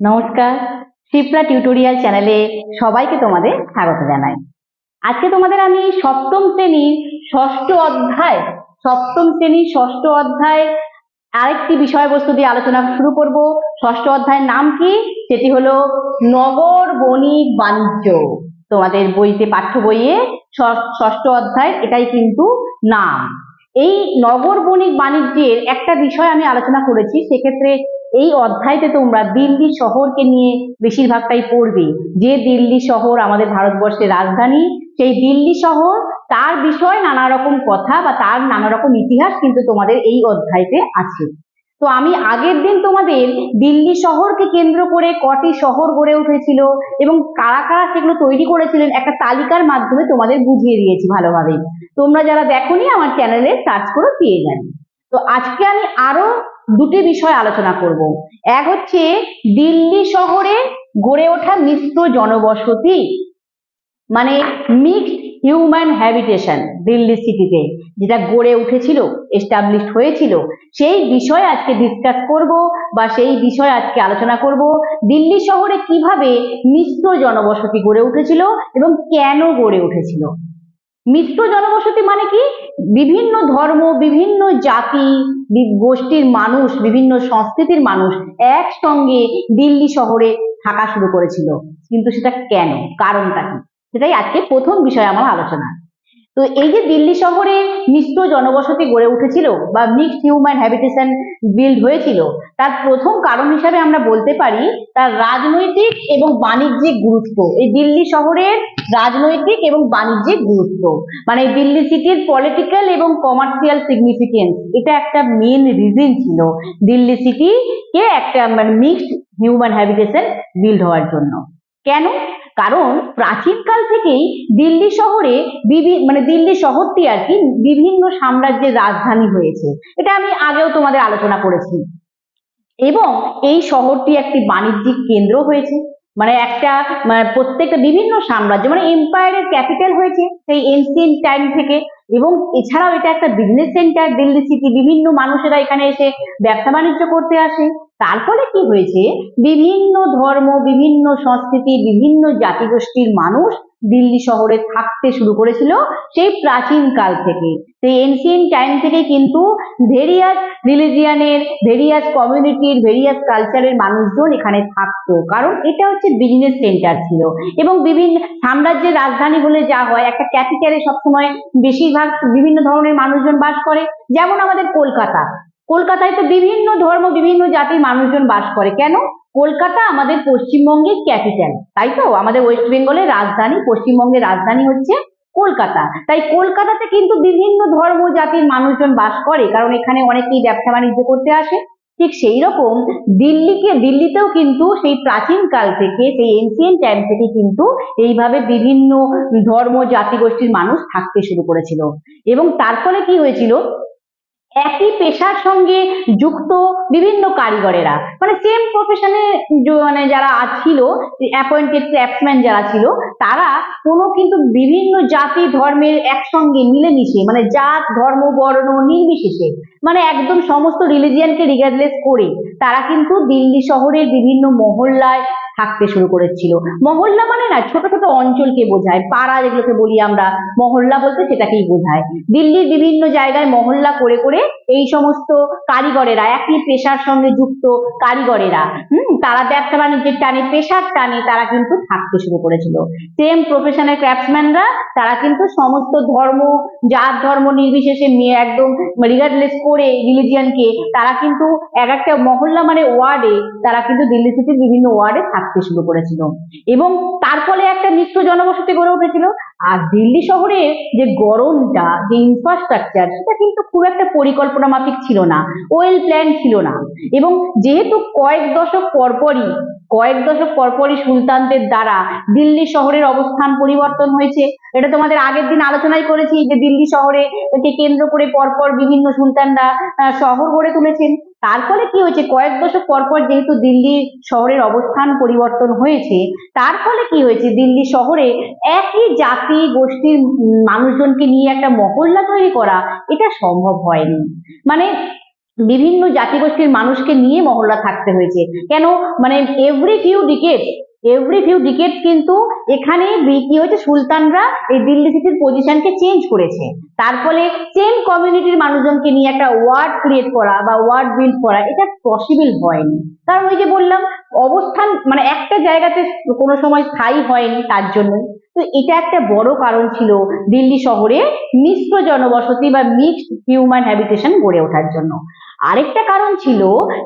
নমস্কার শিপ্রা টিউটোরিয়াল চ্যানেলে সবাইকে তোমাদের স্বাগত জানাই। আজকে তোমাদের আমি সপ্তম শ্রেণির ষষ্ঠ অধ্যায়, সপ্তম শ্রেণির ষষ্ঠ অধ্যায় আরেকটি বিষয়বস্তু দিয়ে আলোচনা শুরু করব। ষষ্ঠ অধ্যায়ের নাম কি? সেটি হলো নগর বণিক বাণিজ্য। তোমাদের বইতে পাঠ্য বইয়ে ষষ্ঠ অধ্যায় এটাই কিন্তু নাম। এই নগর বণিক বাণিজ্যের একটা বিষয় আমি আলোচনা করেছি, সেক্ষেত্রে এই অধ্যায়তে তোমরা দিল্লি শহরকে নিয়ে বেশিরভাগটাই পড়বে। যে দিল্লি শহর আমাদের ভারতবর্ষের রাজধানী, সেই দিল্লি শহর, তার বিষয় নানা রকম কথা বা তার নানা রকম ইতিহাস কিন্তু তোমাদের এই অধ্যায়তে আছে। তো আমি আগের দিন তোমাদের দিল্লি শহরকে কেন্দ্র করে কটি শহর গড়ে উঠেছিল এবং কারা কারা সেগুলো তৈরি করেছিলেন একটা তালিকার মাধ্যমে তোমাদের বুঝিয়ে দিয়েছি ভালোভাবে। তোমরা যারা দেখোনি আমার চ্যানেলে সার্চ করে পেয়ে যাবে। তো আজকে আমি আরও দুটি বিষয় আলোচনা করব। এক হচ্ছে, দিল্লি শহরে গড়ে ওঠা মিশ্র জনবসতি মানে মিক্সড হিউম্যান হ্যাবিটেশন দিল্লি সিটিতে যেটা গড়ে উঠেছিল এস্টাবলিশড হয়েছিল। সেই বিষয়ে আজকে ডিসকাস করব বা সেই বিষয়ে আজকে আলোচনা করব। দিল্লি শহরে কীভাবে মিশ্র জনবসতি গড়ে উঠেছিল এবং কেন গড়ে উঠেছিল? মিশ্র জনবসতি মানে কি? বিভিন্ন ধর্ম, বিভিন্ন জাতি গোষ্ঠীর মানুষ, বিভিন্ন সংস্কৃতির মানুষ একসঙ্গে দিল্লি শহরে থাকা শুরু করেছিল। কিন্তু সেটা কেন? কারণটা কি? সেটাই আজকে প্রথম বিষয় আমার আলোচনা তো এই যে দিল্লি শহরে মিশ্র জনবসতি গড়ে উঠেছিল বা মিক্সড হিউম্যান হ্যাবিটেশন বিল্ড হয়েছিল, তার প্রথম কারণ হিসাবে আমরা বলতে পারি তার রাজনৈতিক এবং বাণিজ্যিক গুরুত্ব। এই দিল্লি শহরের রাজনৈতিক এবং বাণিজ্যিক গুরুত্ব। মানে দিল্লি সিটির পলিটিক্যাল এবং কমার্শিয়াল সিগনিফিকেন্স এটা একটা মেন রিজন ছিল দিল্লি সিটিকে একটা মানে মিক্সড হিউম্যান হ্যাবিটেশন বিল্ড হওয়ার জন্য। কেন? কারণ প্রাচীনকাল থেকেই দিল্লি শহরে বিভি- মানে দিল্লি শহরটি আর কি বিভিন্ন সাম্রাজ্যের রাজধানী হয়েছে। এটা আমি আগেও তোমাদের আলোচনা করেছি। এবং এই শহরটি একটি বাণিজ্যিক কেন্দ্র হয়েছে। মানে একটা মানে প্রত্যেকটা বিভিন্ন সাম্রাজ্য মানে এম্পায়ারের ক্যাপিটাল হয়েছে সেই এনসিয়েন্ট টাইম থেকে। এবং এছাড়াও এটা একটা বিজনেস সেন্টার দিল্লি সিটি বিভিন্ন মানুষেরা এখানে এসে ব্যবসা বাণিজ্য করতে আসে। তার ফলে কি হয়েছে? বিভিন্ন ধর্ম, বিভিন্ন সংস্কৃতি, বিভিন্ন জাতিগোষ্ঠীর মানুষ দিল্লি শহরে থাকতে শুরু করেছিল সেই প্রাচীন কাল থেকে। সেই এনসিয়েন্ট টাইম থেকে কিন্তু ভেরিয়াস রিলিজিয়ানের ভেরিয়াস কমিউনিটির ভেরিয়াস কালচারের মানুষজন এখানে থাকতো। কারণ এটা হচ্ছে বিজনেস সেন্টার ছিল। এবং বিভিন্ন সাম্রাজ্যের রাজধানী বলে যা হয়, একটা ক্যাপিটালে সবসময় বেশিরভাগ বিভিন্ন ধরনের মানুষজন বাস করে। যেমন আমাদের কলকাতা। কলকাতায় তো বিভিন্ন ধর্ম, বিভিন্ন জাতির মানুষজন বাস করে। কেন? কলকাতা আমাদের পশ্চিমবঙ্গের ক্যাপিটাল তাই তো? আমাদের ওয়েস্ট বেঙ্গলের রাজধানী, পশ্চিমবঙ্গের রাজধানী হচ্ছে কলকাতা। তাই কলকাতাতে কিন্তু বিভিন্ন ধর্ম, জাতির মানুষজন বাস করে, কারণ এখানে অনেকেই ব্যবসা বাণিজ্য করতে আসে। ঠিক সেই রকম দিল্লিকে, দিল্লিতেও কিন্তু সেই প্রাচীন কাল থেকে, সেই এনসিয়েন্ট টাইম থেকে কিন্তু এইভাবে বিভিন্ন ধর্ম জাতিগোষ্ঠীর মানুষ থাকতে শুরু করেছিল। এবং তার ফলে কি হয়েছিল? একই পেশার সঙ্গে যুক্ত বিভিন্ন কারিগরেরা। মানে সেম প্রফেশনে মানে যারা ছিল অ্যাপয়েন্টেড ক্র্যাফটম্যান যারা ছিল, তারা কোনো কিন্তু বিভিন্ন জাতি ধর্মের একসঙ্গে মিলেমিশে মানে জাত, ধর্ম, বর্ণ নির্বিশেষে মানে একদম সমস্ত রিলিজিয়ানকে রিগার্ডলেস করে তারা কিন্তু দিল্লি শহরের বিভিন্ন মহল্লায় থাকতে শুরু করেছিল। মহল্লা মানে না, ছোট ছোট অঞ্চলকে বোঝায়। পাড়া যেগুলোকে বলি আমরা, মহল্লা বলতে সেটাকেই বোঝায়। দিল্লির বিভিন্ন জায়গায় মহল্লা করে করে এই সমস্ত কারিগরেরা, একই পেশার সঙ্গে যুক্ত কারিগরেরা, হুম, তারা ব্যবসা বাণিজ্যের টানে, পেশার টানে তারা কিন্তু থাকতে শুরু করেছিল। সেম প্রফেশনের ক্রাফটসম্যানরা তারা কিন্তু সমস্ত ধর্ম, জাত, ধর্ম নির্বিশেষে একদম রিগার্ডলেস করে রিলিজিয়ানকে তারা কিন্তু এক একটা মহল্লা মানে ওয়ার্ডে তারা কিন্তু দিল্লি সিটির বিভিন্ন ওয়ার্ডে থাকতে শুরু করেছিল। এবং তার ফলে একটা মিশ্র জনবসতি গড়ে উঠেছিল। আর দিল্লি শহরে যে গরমটা, যে ইনফ্রাস্ট্রাকচার সেটা কিন্তু খুব একটা পরিকল্পনা মাফিক ছিল না। ওয়েল প্ল্যান ছিল না। এবং যেহেতু কয়েক দশক পরপরই কয়েক দশক পরপরই সুলতানদের দ্বারা দিল্লি শহরের অবস্থান পরিবর্তন হয়েছে। এটা তোমাদের আগের দিন আলোচনাই করেছি যে দিল্লি শহরে কে কেন্দ্র করে পরপর বিভিন্ন সুলতানরা শহর গড়ে তুলেছেন। তার ফলে কি হয়েছে? কয়েক দশক পরপর যেহেতু দিল্লি শহরের অবস্থান পরিবর্তন হয়েছে, তার ফলে কি হয়েছে? দিল্লি শহরে একই জাতি গোষ্ঠীর মানুষজনকে নিয়ে একটা মহল্লা তৈরি করা, এটা সম্ভব হয়নি। মানে বিভিন্ন জাতিগোষ্ঠীর মানুষকে নিয়ে মহল্লা থাকতে হয়েছে। কেন? মানে every few decade every few decade কিন্তু এখানে কি হয়েছে? সুলতানরা এই দিল্লি সিটির পজিশনকে চেঞ্জ করেছে। তার ফলে সেম কমিউনিটির মানুষজনকে নিয়ে একটা ওয়ার্ড ক্রিয়েট করা বা ওয়ার্ড বিল্ড করা, এটা পসিবল হয়নি। কারণ ওই যে বললাম, অবস্থান মানে একটা জায়গাতে কোনো সময় স্থায়ী হয়নি তার জন্য। তো এটা একটা বড় কারণ ছিল দিল্লি শহরে মিশ্র জনবসতি বা মিক্সড হিউম্যান হ্যাবিটেশন গড়ে ওঠার জন্য। আরেকটা কারণ ছিল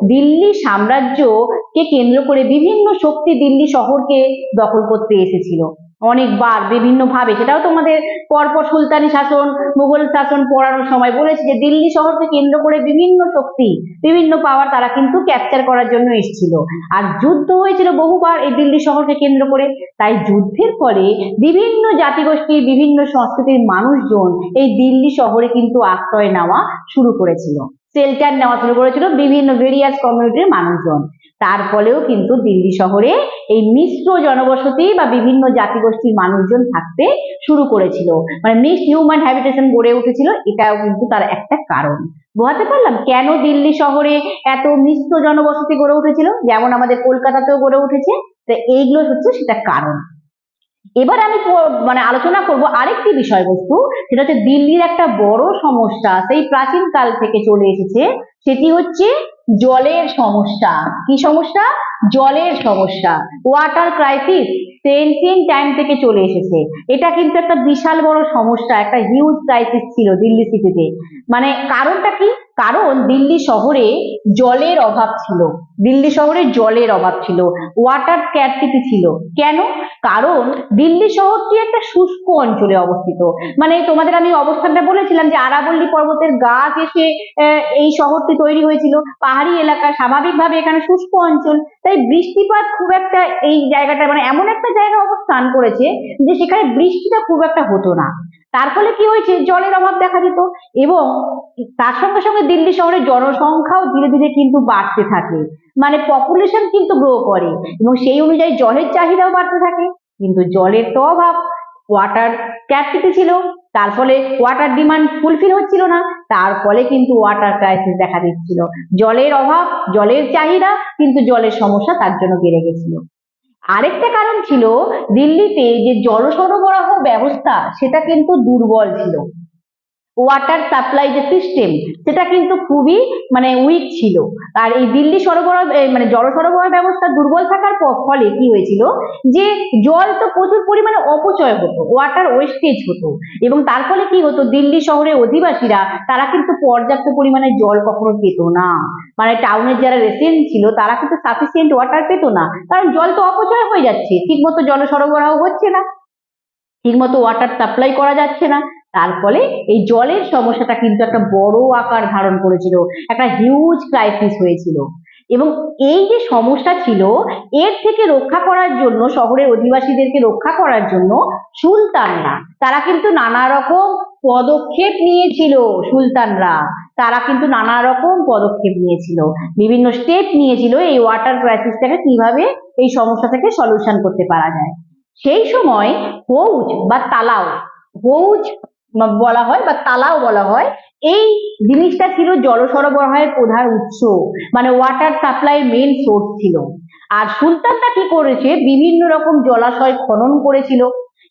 দিল্লি সাম্রাজ্যকে কেন্দ্র করে বিভিন্ন শক্তি দিল্লি শহরকে দখল করতে এসেছিল। অনেকবার বিভিন্ন ভাবে সেটাও তোমাদের পরপর সুলতানি শাসন, মুঘল শাসন পড়ানোর সময় বলেছে যে, দিল্লি শহরকে কেন্দ্র করে বিভিন্ন শক্তি, বিভিন্ন পাওয়ার তারা কিন্তু ক্যাপচার করার জন্য এসেছিল। আর যুদ্ধ হয়েছিল বহুবার এই দিল্লি শহরকে কেন্দ্র করে। তাই যুদ্ধের ফলে বিভিন্ন জাতিগোষ্ঠীর, বিভিন্ন সংস্কৃতির মানুষজন এই দিল্লি শহরে কিন্তু আশ্রয় নেওয়া শুরু করেছিল। শেল্টার নেওয়া শুরু করেছিল বিভিন্ন ভেরিয়াস কমিউনিটির মানুষজন। তার ফলেও কিন্তু দিল্লি শহরে এই মিশ্র জনবসতি বা বিভিন্ন জাতিগোষ্ঠীর মানুষজন থাকতে শুরু করেছিল। মানে মিক্সড হিউম্যান হ্যাবিটেশন গড়ে উঠেছিল, এটাও কিন্তু তার একটা কারণ। বোঝাতে পারলাম কেন দিল্লি শহরে এত মিশ্র জনবসতি গড়ে উঠেছিল? যেমন আমাদের কলকাতাতেও গড়ে উঠেছে, তো এইগুলো হচ্ছে সেটা কারণ। এবার আমি মানে আলোচনা করব আরেকটি বিষয়বস্তু, সেটা হচ্ছে দিল্লির একটা বড় সমস্যা, সেই প্রাচীন কাল থেকে চলে এসেছে, সেটি হচ্ছে জলের সমস্যা। কি সমস্যা? জলের সমস্যা। ওয়াটার ক্রাইসিস এনসিয়েন্ট টাইম থেকে চলে এসেছে। এটা কিন্তু একটা বিশাল বড় সমস্যা একটা হিউজ ক্রাইসিস ছিল দিল্লি সিটিতে মানে কারণটা কি? কারণ দিল্লি শহরে জলের অভাব ছিল। দিল্লি শহরে জলের অভাব ছিল। ওয়াটার স্ক্যারসিটি ছিল। কেন? কারণ দিল্লি শহরটি একটা শুষ্ক অঞ্চলে অবস্থিত। মানে তোমাদের আমি অবস্থানটা বলেছিলাম যে আরাবল্লী পর্বতের গা ঘেঁষে আহ, এই শহরটি তৈরি হয়েছিল। পাহাড়ি এলাকা, স্বাভাবিকভাবে এখানে শুষ্ক অঞ্চল, তাই বৃষ্টিপাত খুব একটা এই জায়গাটা মানে এমন একটা জায়গা অবস্থান করেছে যে সেখানে বৃষ্টিটা খুব একটা হতো না। তার ফলে কি হয়েছে? জলের অভাব দেখা যেত এবং তার সঙ্গে সঙ্গে দিল্লি শহরের জনসংখ্যাও ধীরে ধীরে কিন্তু বাড়তে থাকে। মানে পপুলেশন কিন্তু গ্রো করে এবং সেই অনুযায়ী জলের চাহিদাও বাড়তে থাকে। কিন্তু জলের তো অভাব ওয়াটার স্ক্যারসিটি ছিল। তার ফলে ওয়াটার ডিমান্ড ফুলফিল হচ্ছিল না, তার ফলে কিন্তু ওয়াটার ক্রাইসিস দেখা দিচ্ছিল। জলের অভাব, জলের চাহিদা কিন্তু জলের সমস্যা তার জন্য বেড়ে গেছিল। আরেকটা কারণ ছিল দিল্লিতে যে জল সরবরাহ ব্যবস্থা, সেটা কিন্তু দুর্বল ছিল। ওয়াটার সাপ্লাই যে সিস্টেম সেটা কিন্তু খুবই মানে উইক ছিল। আর এই দিল্লি সরবরাহ মানে জল সরবরাহ ব্যবস্থা দুর্বল থাকার ফলে কি হয়েছিল? যে জল তো প্রচুর পরিমাণে অপচয় হতো ওয়াটার ওয়েস্টেজ হতো। এবং তার ফলে কি হতো? দিল্লি শহরের অধিবাসীরা, তারা কিন্তু পর্যাপ্ত পরিমাণে জল কখনো পেত না। মানে টাউনের যারা রেসিডেন্ট ছিল, তারা কিন্তু সাফিসিয়েন্ট ওয়াটার পেত না। কারণ জল তো অপচয় হয়ে যাচ্ছে, ঠিকমতো জল সরবরাহ হচ্ছে না। ঠিকমতো ওয়াটার সাপ্লাই করা যাচ্ছে না। তার ফলে এই জলের সমস্যাটা কিন্তু একটা বড় আকার ধারণ করেছিল, একটা হিউজ ক্রাইসিস হয়েছিল। এবং এই যে সমস্যা ছিল, এর থেকে রক্ষা করার জন্য, শহরের অধিবাসীদেরকে রক্ষা করার জন্য সুলতানরা তারা কিন্তু নানা রকম পদক্ষেপ নিয়েছিল সুলতানরা তারা কিন্তু নানা রকম পদক্ষেপ নিয়েছিল। বিভিন্ন স্টেপ নিয়েছিল এই ওয়াটার ক্রাইসিসটাকে কীভাবে এই সমস্যা থেকে সলিউশন করতে পারা যায়। সেই সময় হৌজ বা তালাও হৌজ বলা হয় বা তালাও বলা হয়, এই জিনিসটা ছিল জল সরবরাহের প্রধান উৎস মানে ওয়াটার সাপ্লাই মেইন সোর্স ছিল। আর সুলতানরা কি করেছে? বিভিন্ন রকম জলাশয় খনন করেছিল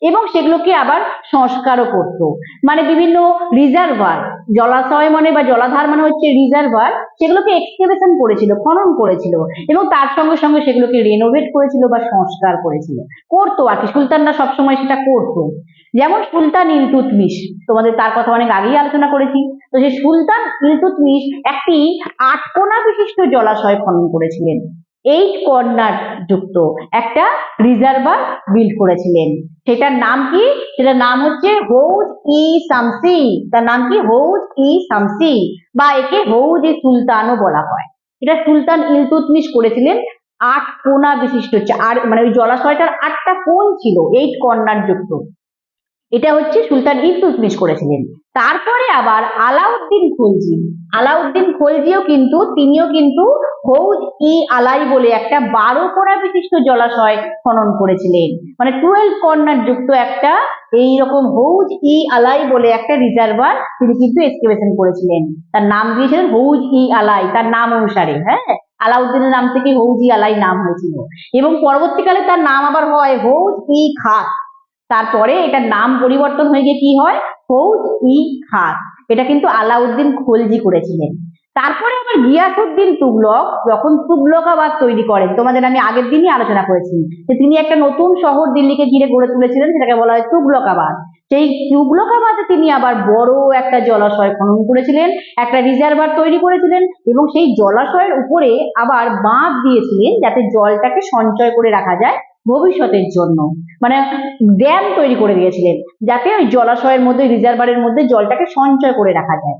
এবং সেগুলোকে আবার সংস্কারও করত। মানে বিভিন্ন রিজার্ভার জলাশয় মানে বা জলাধার মানে হচ্ছে রিজার্ভার সেগুলোকে এক্সকেভেশন করেছিল, খনন করেছিল এবং তার সঙ্গে সঙ্গে সেগুলোকে রেনোভেট করেছিল বা সংস্কার করেছিল। করতো আর কি, সুলতানরা সবসময় সেটা করতো। যেমন সুলতান ইলতুৎমিশ তোমাদের তার কথা অনেক আগেই আলোচনা করেছি। তো সেই সুলতান ইলতুৎমিশ একটি আটকোনা বিশিষ্ট জলাশয় খনন করেছিলেন। এইট কর্নার যুক্ত। একটা রিজার্ভার বিল্ড করেছিলেন। সেটার নাম কি? সেটার নাম হচ্ছে হৌজ ই শামসি তার নাম কি? হৌজ ই শামসি বা একে হৌজ ই সুলতানও বলা হয়। এটা সুলতান ইলতুতমিশ করেছিলেন। আট কোনা বিশিষ্ট। আর মানে ওই জলাশয়টার আটটা কোণ ছিল। এইট কর্নার যুক্ত। এটা হচ্ছে সুলতান ইলতুৎমিশ করেছিলেন। তারপরে আবার আলাউদ্দিন খলজি। আলাউদ্দিন খলজিও কিন্তু, তিনিও কিন্তু হৌজ ই আলাই বলে একটা বারো কোড়া বিশিষ্ট জলাশয় খনন করেছিলেন। মানে টুয়েলভ কর্নার যুক্ত একটা এই রকম হৌজ ই আলাই বলে একটা রিজার্ভার তিনি কিন্তু এক্সকেভেশন করেছিলেন। তার নাম দিয়েছিলেন হৌজ ই আলাই, তার নাম অনুসারে হ্যাঁ? আলাউদ্দিনের নাম থেকে হৌজ ই আলাই নাম হয়েছিল। এবং পরবর্তীকালে তার নাম আবার হয় হৌজ ই খাস। তারপরে এটার নাম পরিবর্তন হয়ে গিয়ে কি হয়? ফৌজ ই খাস এটা কিন্তু আলাউদ্দিন খলজি করেছিলেন। তারপরে আবার গিয়াসুদ্দিন তুগলক যখন তুগলকাবাদ তৈরি করেন, তোমাদের আমি আগের দিনই আলোচনা করেছি যে তিনি একটা নতুন শহর দিল্লিকে ঘিরে গড়ে তুলেছিলেন, সেটাকে বলা হয় তুগলকাবাদ। সেই তুগলকাবাদে তিনি আবার বড় একটা জলাশয় খনন করেছিলেন, একটা রিজার্ভার তৈরি করেছিলেন এবং সেই জলাশয়ের উপরে আবার বাঁধ দিয়েছিলেন যাতে জলটাকে সঞ্চয় করে রাখা যায় ভবিষ্যতের জন্য। মানে ড্যাম তৈরি করে দিয়েছিলেন, যাতে ওই জলাশয়ের মধ্যে রিজার্ভারের মধ্যে জলটাকে সঞ্চয় করে রাখা যায়।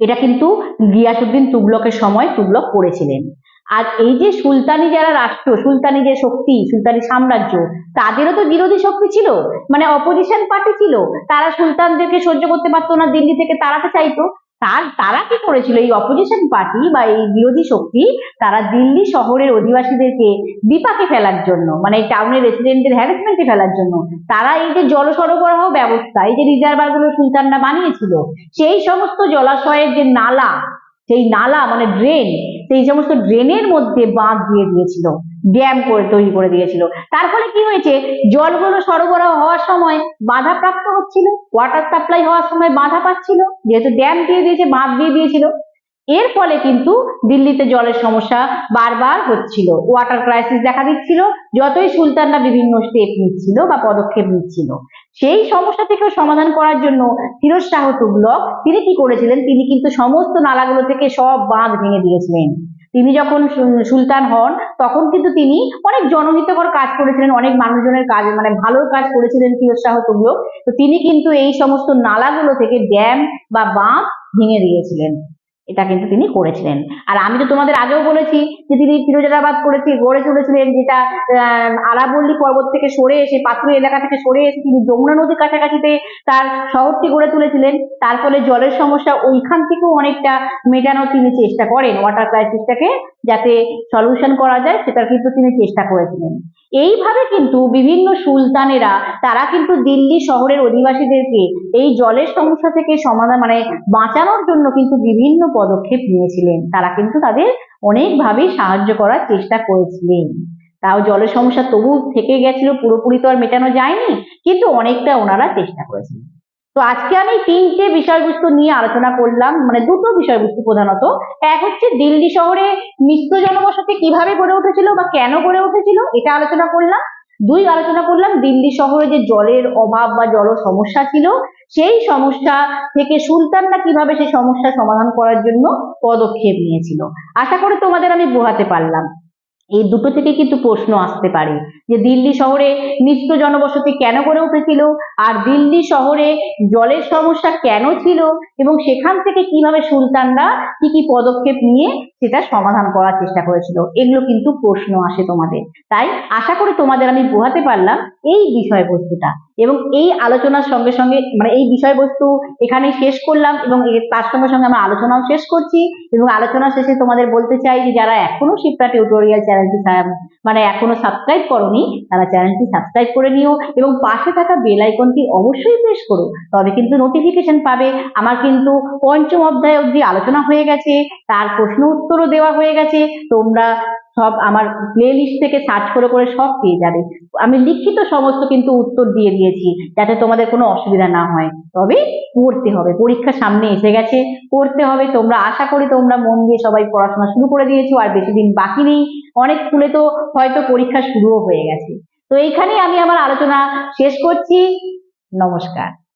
এটা কিন্তু গিয়াসুদ্দিন তুগলকের সময় তুগলক করেছিলেন। আর এই যে সুলতানি যারা রাষ্ট্র, সুলতানি যে শক্তি, সুলতানি সাম্রাজ্য, তাদেরও তো বিরোধী শক্তি ছিল মানে অপোজিশন পার্টি ছিল। তারা সুলতানদেরকে সহ্য করতে পারতো না, দিল্লি থেকে তাড়াতে চাইতো তার, তারা কি করেছিল? এই অপোজিশন পার্টি বা এই বিরোধী শক্তি তারা দিল্লি শহরের অধিবাসীদেরকে বিপাকে ফেলার জন্য মানে টাউনের রেসিডেন্টদের হ্যারাসমেন্টে ফেলার জন্য, তারা এই যে জল সরবরাহ ব্যবস্থা, এই যে রিজার্ভারগুলো সুলতানরা বানিয়েছিল, সেই সমস্ত জলাশয়ের যে নালা, সেই নালা মানে ড্রেন সেই সমস্ত ড্রেনের মধ্যে বাঁধ দিয়ে দিয়েছিল। ড্যাম করে তৈরি করে দিয়েছিল। তার ফলে কি হয়েছে? জলগুলো সরবরাহ হওয়ার সময় বাধা প্রাপ্ত হচ্ছিল ওয়াটার সাপ্লাই হওয়ার সময় বাধা পাচ্ছিল, যেহেতু ড্যাম দিয়ে দিয়েছে, বাঁধ দিয়ে দিয়েছিল। এর ফলে কিন্তু দিল্লিতে জলের সমস্যা বারবার হচ্ছিল। ওয়াটার ক্রাইসিস দেখা দিচ্ছিল, যতই সুলতানরা বিভিন্ন স্টেপ নিচ্ছিল বা পদক্ষেপ নিচ্ছিল। সেই সমস্যা থেকেও সমাধান করার জন্য ফিরোজ শাহ তুগলক তিনি কি করেছিলেন? তিনি কিন্তু সমস্ত নালাগুলো থেকে সব বাঁধ ভেঙে দিয়েছিলেন। তিনি যখন সুলতান হন, তখন কিন্তু তিনি অনেক জনহিতকর কাজ করেছিলেন, অনেক মানুষজনের কাজ মানে ভালো কাজ করেছিলেন ফিরোজ শাহ তুগলক। তো তিনি কিন্তু এই সমস্ত নালাগুলো থেকে ড্যাম বা বাঁধ ভেঙে দিয়েছিলেন। এটা কিন্তু তিনি করেছিলেন। আর আমি তো তোমাদের আগেও বলেছি যে তিনি ফিরোজাবাদ করেছি, গড়ে তুলেছিলেন যেটা আরাবল্লী পর্বত থেকে সরে এসে, পাথুরি এলাকা থেকে সরে এসে তিনি যমুনা নদীর কাছাকাছিতে তার শহরটি গড়ে তুলেছিলেন। তার ফলে জলের সমস্যা ওইখান থেকেও অনেকটা মেটানোর তিনি চেষ্টা করেন ওয়াটার ক্রাইসিসটাকে যাতে সলিউশন করা যায়, সেটার কিন্তু তিনি চেষ্টা করেছিলেন। এইভাবে কিন্তু বিভিন্ন সুলতানেরা, তারা কিন্তু দিল্লি শহরের অধিবাসীদেরকে এই জলের সমস্যা থেকে সমাধান মানে বাঁচানোর জন্য কিন্তু বিভিন্ন পদক্ষেপ নিয়েছিলেন। তারা কিন্তু তাদের অনেকভাবেই সাহায্য করার চেষ্টা করেছিলেন। তাও জলের সমস্যা তবু থেকে গেছিল, পুরোপুরি তো আর মেটানো যায়নি, কিন্তু অনেকটা ওনারা চেষ্টা করেছিলেন। তো আজকে আমি তিনটে বিষয়বস্তু নিয়ে আলোচনা করলাম মানে দুটো বিষয়বস্তু প্রধানত। এক হচ্ছে দিল্লি শহরে মিশ্র জনবসতি কীভাবে গড়ে উঠেছিল বা কেন গড়ে উঠেছিল, এটা আলোচনা করলাম। দুই, আলোচনা করলাম দিল্লি শহরে যে জলের অভাব বা জল সমস্যা ছিল, সেই সমস্যা থেকে সুলতানরা কীভাবে সেই সমস্যা সমাধান করার জন্য পদক্ষেপ নিয়েছিল। আশা করি তোমাদের আমি বোঝাতে পারলাম। এই দুটো থেকে কিন্তু প্রশ্ন আসতে পারে। যে দিল্লি শহরে নিত্য জনবসতি কেন গড়ে উঠেছিল? আর দিল্লি শহরে জলের সমস্যা কেন ছিল? এবং সেখান থেকে কীভাবে সুলতানরা কি কি পদক্ষেপ নিয়ে সেটা সমাধান করার চেষ্টা করেছিল? এগুলো কিন্তু প্রশ্ন আসে তোমাদের। তাই আশা করি তোমাদের আমি বোঝাতে পারলাম এই বিষয়বস্তুটা। এবং এই আলোচনার সঙ্গে সঙ্গে মানে এই বিষয়বস্তু এখানে শেষ করলাম এবং তার সঙ্গে সঙ্গে আমরা আলোচনাও শেষ করছি। এবং আলোচনা শেষে তোমাদের বলতে চাই যে, যারা এখনও শিপ্রা টিউটোরিয়াল চ্যানেলটি মানে এখনও সাবস্ক্রাইব করনি, তারা চ্যানেলটি সাবস্ক্রাইব করে নিও এবং পাশে থাকা বেল আইকনটি অবশ্যই প্রেস করো, তবে কিন্তু নোটিফিকেশন পাবে। আমার কিন্তু পঞ্চম অধ্যায় অবধি আলোচনা হয়ে গেছে, তার প্রশ্ন উত্তরও দেওয়া হয়ে গেছে। তোমরা সব আমার প্লে লিস্ট থেকে সার্চ করে করে সব পেয়ে যাবে। আমি লিখিত সমস্ত কিন্তু উত্তর দিয়ে দিয়েছি, যাতে তোমাদের কোনো অসুবিধা না হয়। তবে পড়তে হবে, পরীক্ষা সামনে এসে গেছে, পড়তে হবে। তোমরা আশা করি তোমরা মন দিয়ে সবাই পড়াশোনা শুরু করে দিয়েছ, আর বেশি দিন বাকি নেই। অনেক স্কুলে তো হয়তো পরীক্ষা শুরুও হয়ে গেছে। তো এইখানেই আমি আমার আলোচনা শেষ করছি। নমস্কার।